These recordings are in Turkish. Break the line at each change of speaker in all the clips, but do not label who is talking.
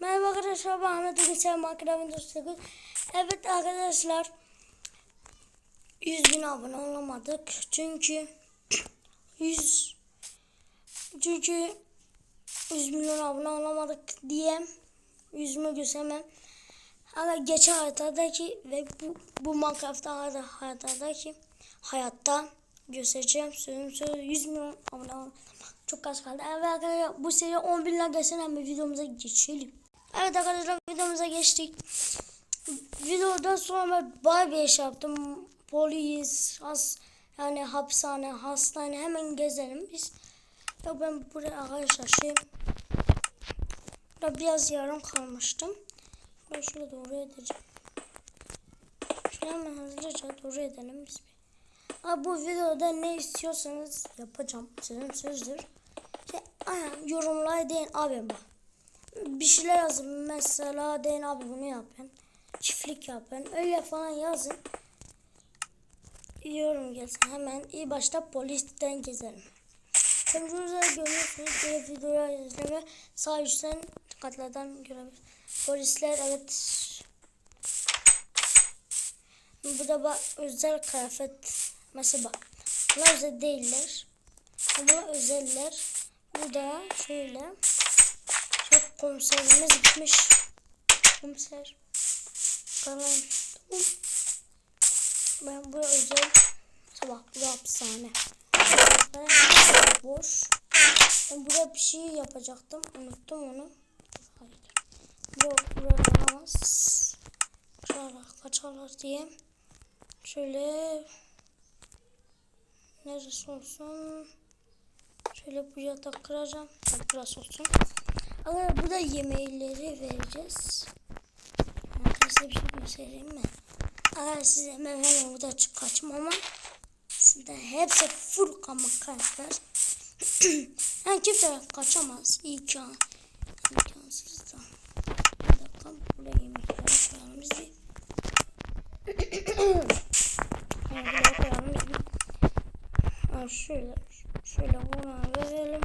Merhaba arkadaşlar ben Ahmet. Selam Minecraft Windows Evet arkadaşlar 100 bin abone olamadık. Çünkü 100 çünkü 100 milyon abone olamadık diye yüzümü göstermem. Ama geçen hayattaki ve bu, bu Minecraft'ta hayattaki hayatta göstereceğim sözüm söz 100 milyon abone olamadık. Çok az kaldı. Evet arkadaşlar bu seri 10 bin like gelsin hemen videomuza geçelim. Evet arkadaşlar videomuza geçtik. Videodan sonra bayağı bir iş yaptım. Polis, has, yani hapishane, hastane hemen gezelim biz. Ya ben buraya arkadaşlar şey burada biraz yarım kalmıştım. Ben şöyle doğru edeceğim. Şöyle hemen hızlıca doğru edelim biz. Abi bu videoda ne istiyorsanız yapacağım. Sizin sözdür. Şey, aynen, yorumlara deyin abi bak. Bir şeyler yazın. Mesela deyin abi bunu yapın. Çiftlik yapın. Öyle falan yazın. Yorum gelsin. Hemen iyi başta polisten gezelim. Temizliğinizde görüyorsunuz. Böyle videoya yazılı ve sağ üstten katlardan görebilirsiniz. Polisler evet. Bu da bak özel kıyafet. Mesela bak. Bunlar özel değiller. Ama özeller. Bu da şöyle. Komiserimiz gitmiş. Komiser. Tamam. Ben bu özel. Sabah bu da hapishane. Boş. Ben burada bir şey yapacaktım. Unuttum onu. Hayır. Yok burada olmaz. Kaçarlar, kaçarlar diye. Şöyle neresi olsun? Şöyle bu yatak kıracağım. Burası olsun. Ama bu da yemeğleri vereceğiz. Size bir şey göstereyim mi? Aa, size hemen hemen burada çık kaçma ama aslında hepsi full kama karakter. yani kimse kaçamaz. İyi ki imkansız da. Bir dakika buraya yemekleri koyalım biz bir. yani buraya koyalım şöyle şöyle buna verelim.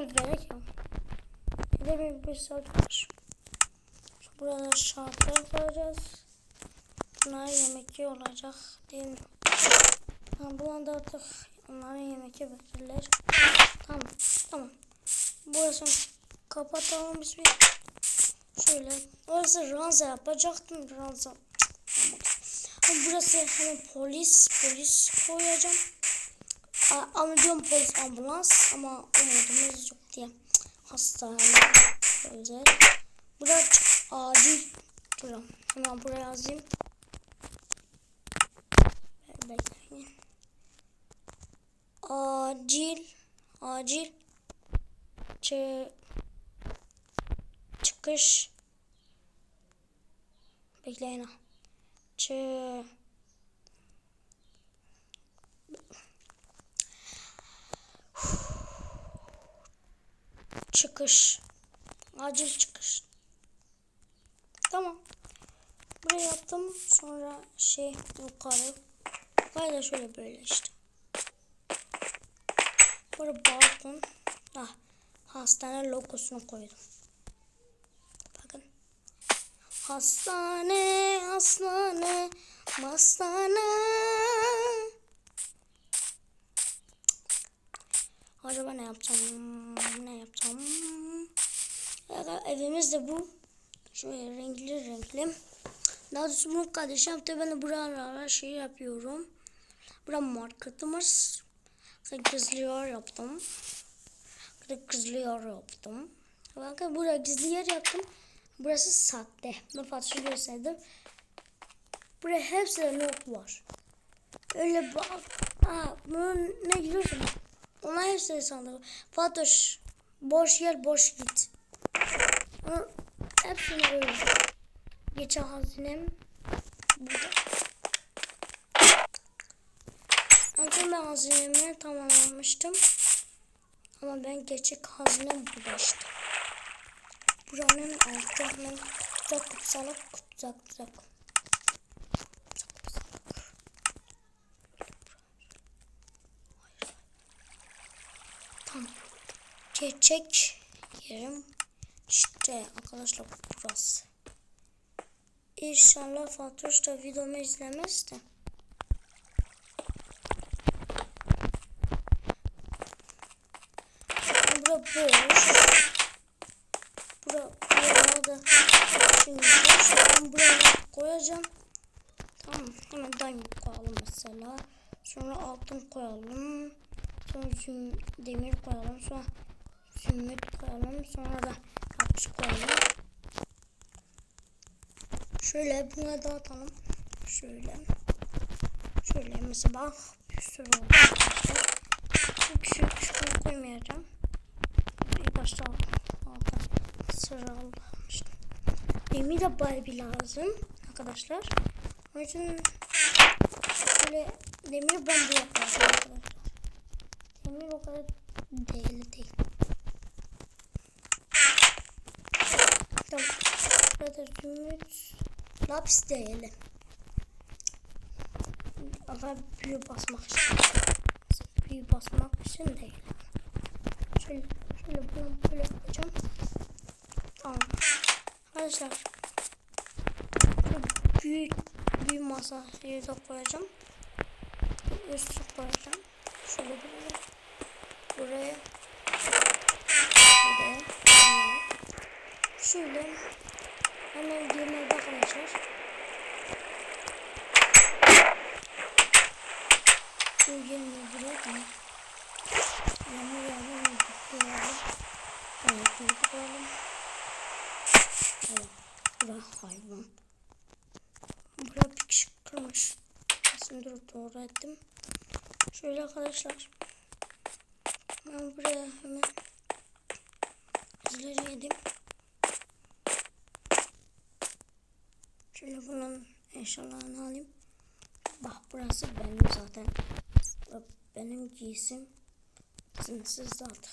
Ha, gerek yok. Bir de bir, bir saat var. Burada şartlar koyacağız. Bunlar yemek olacak değil mi? Tamam bu anda artık onların yemek verirler. Tamam tamam. Burasını kapatalım biz bir. Şöyle. Orası ranza yapacaktım ranza. Burası hani polis polis koyacağım. Diyorum polis ambulans ama umudumuz yok diye. Hastane özel. Burada acil durum. Hemen buraya yazayım. Bekleyin. Acil acil Çı çıkış bekleyin ha. Çıkış. Acil çıkış. Tamam. Buraya yaptım. Sonra şey yukarı. Yukarı da şöyle böyle işte. Burada balkon. Ah, hastane logosunu koydum. Bakın. Hastane hastane hastane Acaba ne yapacağım? Ne yapacağım? Ya, evimiz de bu. Şöyle renkli renkli. Daha doğrusu bunu kardeşim yaptı. Ben de buralara şey yapıyorum. Bura marketimiz. Gizliyor yaptım. Gizliyor yaptım. Bakın buraya gizli yer yaptım. Burası sahte. Ben Fatih'i gösterdim. Buraya hepsinde not var. Öyle bak. Aa, bunun ne biliyorsun? Ona hepsini sandık. Fatoş boş yer boş git. Ama hepsini öyle. Geçen hazinem burada. Önce ben hazinemi tamamlamıştım. Ama ben gerçek hazinem burada işte. Buranın altı hemen kutsak kutsalak kutsak kutsak. Gerçek yerim işte arkadaşlar burası. İnşallah Fatoş da videomu izlemez de. Bura boş. Bura buraya şimdi boş. Ben buraya koyacağım. Tamam hemen diamond koyalım mesela. Sonra altın koyalım. Sonra demir koyalım. Sonra zümrüt koyalım. Sonra da kapış koyalım. Şöyle buna dağıtalım. Şöyle. Şöyle mesela bir sürü oldu. Küçük küçük koymayacağım. İlk başta alta sıra almıştım. Demir de Barbie lazım arkadaşlar. Onun için şöyle demir bambu yaparız arkadaşlar. Demir o kadar değil değil. Tamam. Burada zümrüt lapis değil. Ama büyü basmak için. Büyü basmak için değil. Şöyle, şöyle bunu böyle yapacağım. Tamam. Arkadaşlar büyük bir masa yerde koyacağım. Üstü koyacağım. Şöyle. Buraya. Buraya. Buraya. Şöyle. Hemen girmeye arkadaşlar. Şu girmeyi buraya tamam. Yağmur yağmur yağmur. Evet, şöyle koyalım. Evet. Bura hayvan. Bura bir kişi kırmış. Aslında dur doğru ettim. Şöyle arkadaşlar. Ben buraya hemen izleri yedim. Şöyle bunun eşyalarını alayım. Bak burası benim zaten. Benim giysim sınırsız artık.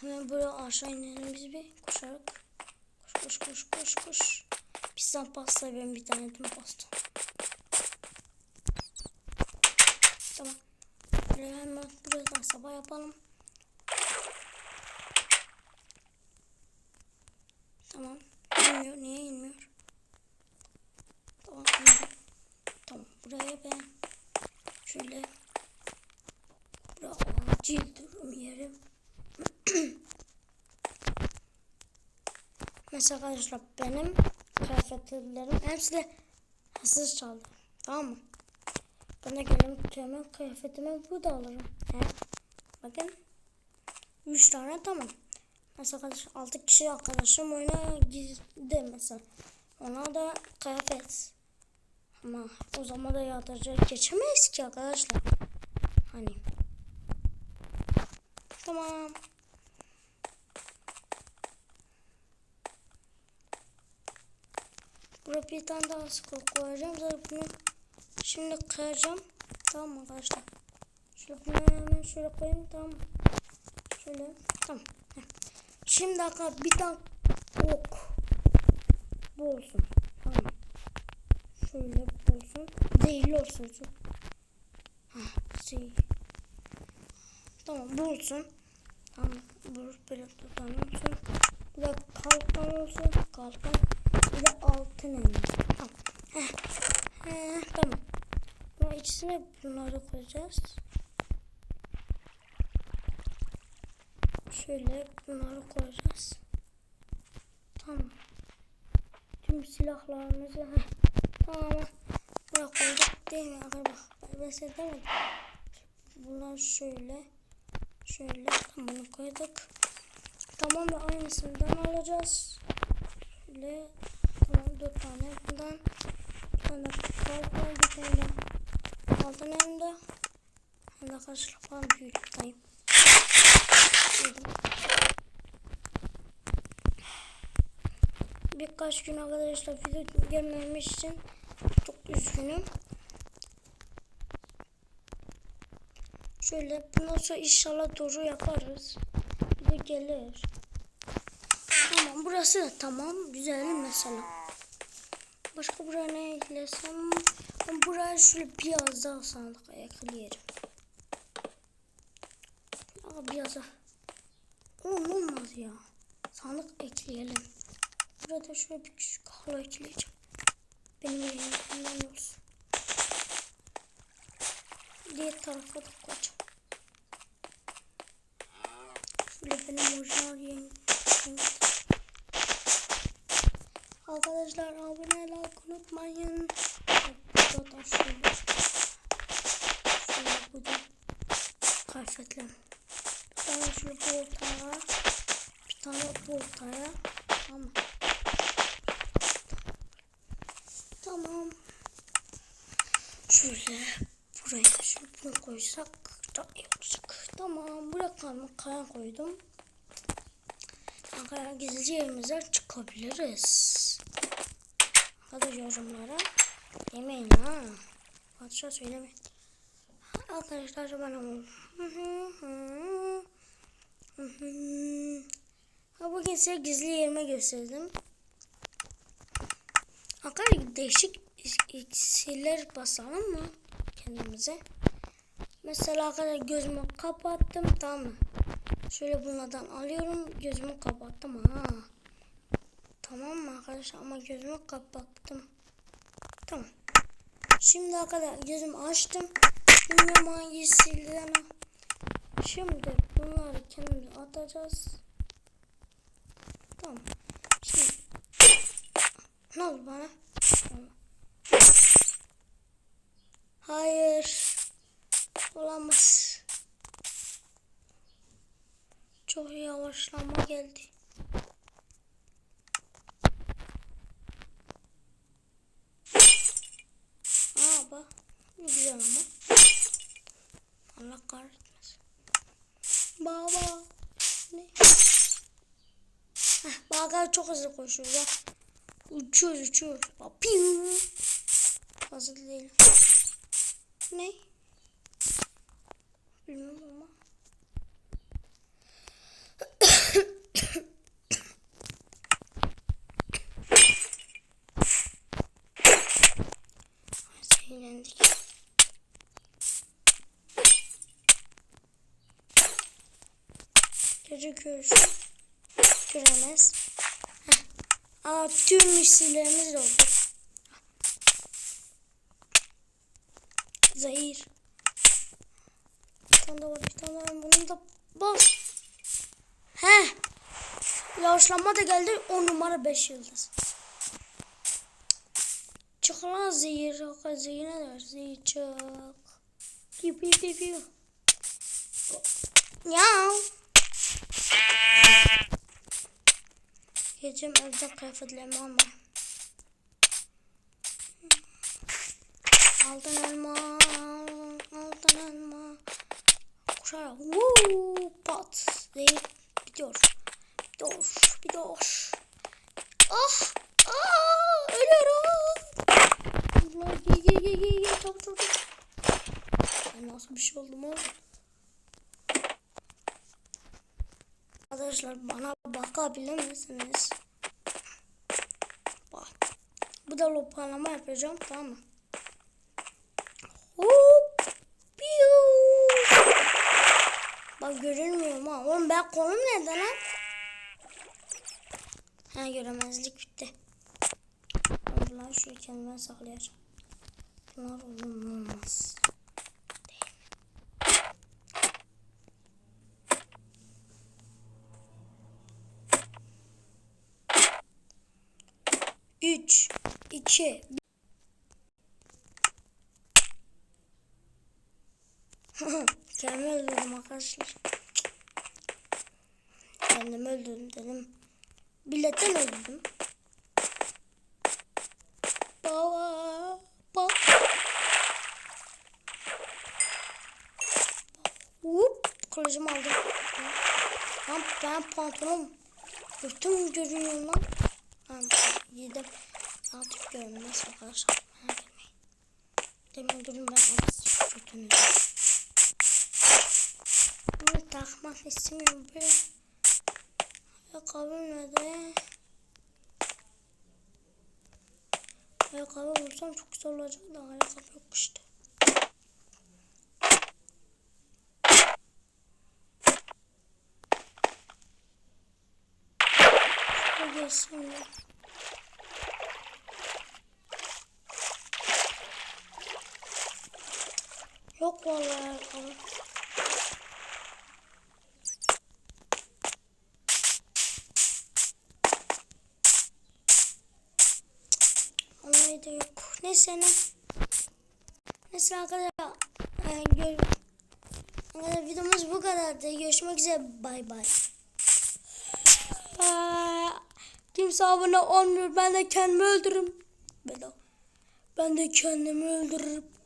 Hemen buraya aşağı inelim biz bir koşarak. Koş koş koş koş koş. Pizza pasta ben bir tane tüm pasta. Tamam. Buraya hemen buradan sabah yapalım. Tamam. İnmiyor. Niye inmiyor? Tamam. Tamam. Buraya ben şöyle buraya acil durum yerim. Mesela arkadaşlar benim kıyafetlerim hepsi de hazır çaldı. Tamam mı? De gelin hemen kıyafetimi burada alırım. He? Bakın. 3 tane tamam. Mesela arkadaşlar 6 kişi arkadaşım oyuna girdi mesela. Ona da kıyafet. Ama o zaman da yatacak geçemeyiz ki arkadaşlar. Hani. Tamam. Buraya bir tane daha skor koyacağım. Zaten bunu şimdi kıracağım. Tamam arkadaşlar? Şöyle bunu hemen şöyle koyayım. Tamam? Şöyle. Tamam. Şimdi arkadaşlar bir tane ok. Bu olsun. Tamam. Şöyle olsun. Değil olsun. Şu. Heh, şey. Tamam bu olsun. Tamam. Bu böyle tutalım olsun. Bir de kalkan olsun. Kalkan. Bir de altın elma. Tamam. Heh. Heh, tamam. Bunun içine bunları koyacağız. Şöyle bunları koyacağız. Tamam. Tüm silahlarımızı heh. tamam. Buraya koyduk değil mi? Arkadaşlar ben size demedim. Bunlar şöyle. Şöyle bunu koyduk. Tamam da aynısından alacağız. Şöyle tamam dört tane bundan. Bir tane kalkan bir tane altın elimde. Hem de arkadaşlar falan büyüklükteyim. Birkaç gün arkadaşlar video gelmemiş için üzgünüm. Şöyle bundan sonra inşallah doğru yaparız. Bir de gelir. Tamam burası da tamam. Güzel mesela. Başka buraya ne eklesem? Buraya şöyle biraz daha sandık ekleyelim. Aa, biraz daha. Olmaz ya. Sandık ekleyelim. Burada şöyle bir küçük halı ekleyeceğim. Benim elimden olsun. Diğer tarafa da koyacağım. Şöyle benim orijinal yeng Arkadaşlar abone olmayı unutmayın. Zaten şöyle. Şöyle bu da kıyafetlerim. Bir tane şöyle bu. Bir tane bu. Tamam. Tamam. Şöyle buraya şöyle bunu koysak iyi olacak. Tamam. Buraya kalma kayan koydum. Arkadaşlar gizlice yerimize çıkabiliriz. Hadi yorumlara demeyin ha. Padişah söylemeyin. Arkadaşlar. Ha bugün size gizli yerime gösterdim. Arkadaşlar değişik iksirler basalım mı kendimize? Mesela arkadaşlar gözümü kapattım tamam mı? Şöyle bunlardan alıyorum gözümü kapattım ha. Tamam mı arkadaşlar ama gözümü kapattım. Tamam. Şimdi arkadaşlar gözümü açtım. Bilmiyorum hangisinden. Şimdi bunları kendimize atacağız. Tamam. Ne oldu bana? Hayır. Olamaz. Çok yavaşlama geldi. Aa bak. Güzel ama. Allah kahretmesin. Baba. Ne? Heh, Bakar çok hızlı koşuyor. Bak. Uçuyor uçuyor. Bak. Piu. Hazır değil. Ne? Bilmiyorum ama. Eğlendik. Gece görüş. Göremez. Aa, tüm misillerimiz de oldu. Zahir. Bir tane daha var, bir tane daha var. Bunun da bas. He. Yavaşlama da geldi. 10 numara 5 yıldız. Çık lan zehir. Zehir ne der? Zehir çık. Piu piu piu piu. Ya. Gecem evde kıyafetlerimi alma. Altın elma. Altın elma. Kuşarak. Woo, pat. Zehir bitiyor. Bitiyor. Bitiyor. Ah. Ah. Ölüyorum. Ye ye ye ye ye. Çabuk çabuk. Nasıl bir şey oldum oğlum? Arkadaşlar bana bakabilir misiniz? Bu da lopalama yapacağım tamam mı? Hop. Piu. Bak görünmüyor ha. Oğlum ben kolum nerede lan? Ha göremezlik bitti. Bunları şu kendime saklayacağım. Bunlar olmaz. Üç, iki, Kendimi öldürdüm arkadaşlar. Kendimi öldürdüm dedim. Biletten öldürdüm. Baba. Bak. Hop. Kılıcımı aldım. Lan ben pantolon. Bütün görünüyor lan. Tamam yedim. Artık görünmez arkadaşlar. Demin durun ben artık götünü. Bunu takmak istemiyorum. Böyle ayakkabım nerede? Ayakkabı bulsam çok güzel olacak da ayakkabı yok işte. gelsin Yok vallahi ayakkabı. Vallahi de yok. Neyse ne. Neyse arkadaşlar. E, gör, arkadaşlar videomuz bu kadardı. Görüşmek üzere. Bay bay. Kimse abone olmuyor. Ben de kendimi öldürürüm. Ben de kendimi öldürürüm.